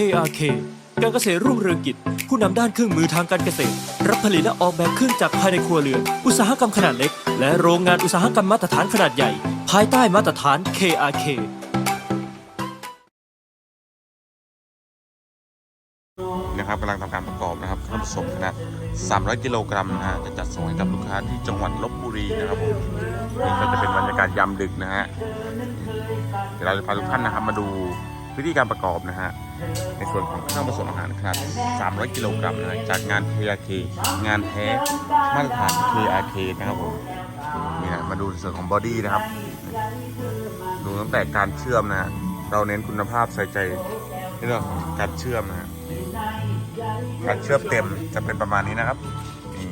KRK การเกษตรรุ่งเรืองกิจ ผู้นำด้านเครื่องมือทางการเกษตร รับผลิตและออกแบบเครื่องจักรภายในครัวเรือนอุตสาหกรรมขนาดเล็ก และโรงงานอุตสาหกรรมมาตรฐานขนาดใหญ่ ภายใต้มาตรฐาน KRK นะครับกำลังทำการประกอบนะครับเครื่องผสมขนาด 300 กิโลกรัมนะฮะจะจัดส่งให้กับลูกค้าที่จังหวัดลบบุรีนะครับผมนี่ก็จะเป็นบรรยากาศยามดึกนะฮะเดี๋ยวเราจะพาทุกท่านนะครับมาดูวิธีการประกอบนะฮะ ในส่วนของเครื่องผสมอาหารขนาด 300 กิโลกรัมนะจากงาน KRK งานแท้มาตรฐาน KRK นะครับผมนี่นะมาดูส่วนของบอดี้นะครับ ดูตั้งแต่การเชื่อมนะเราเน้นคุณภาพใส่ใจในเรื่องของการเชื่อมนะการเชื่อมเต็มจะเป็นประมาณนี้นะครับนี่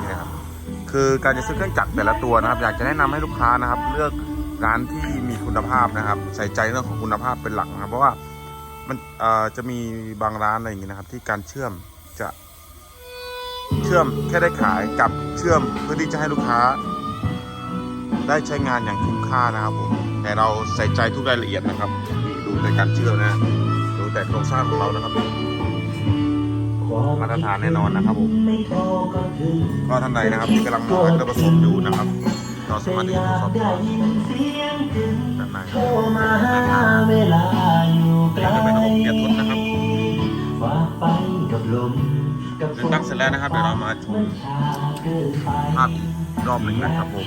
นี่นะครับ คือการจะซื้อเครื่องจักรแต่ละตัวนะครับ อยากจะแนะนำให้ลูกค้านะครับ เลือก ร้านที่มีคุณภาพนะครับ ใส่ใจเรื่องของคุณภาพเป็นหลักนะครับ เพราะว่ามันจะมีบางร้านอะไรอย่างนี้นะครับ ที่การเชื่อมจะเชื่อมแค่ได้ขายกับเชื่อมเพื่อที่จะให้ลูกค้า ได้ใช้งานอย่างคุ้มค่านะครับผมแต่เราใส่ใจทุกรายละเอียดนะครับนี่ดูในการเชื่อมนะดูแต่โครงสร้างของเรานะครับมาตรฐานแน่นอนนะครับผมก็ท่านใดนะครับที่กำลังมองให้เราผสมอยู่นะครับ เราสามารถที่จะสอบถามด้านในครับมาหาเวลาอยู่ไกลนี่ก็เป็นระบบเกียร์ทนนะครับกับลมกับเดินตั้งเสร็จแล้วนะครับเดี๋ยวเรามาชมภาพอีกรอบหนึ่งนะครับผม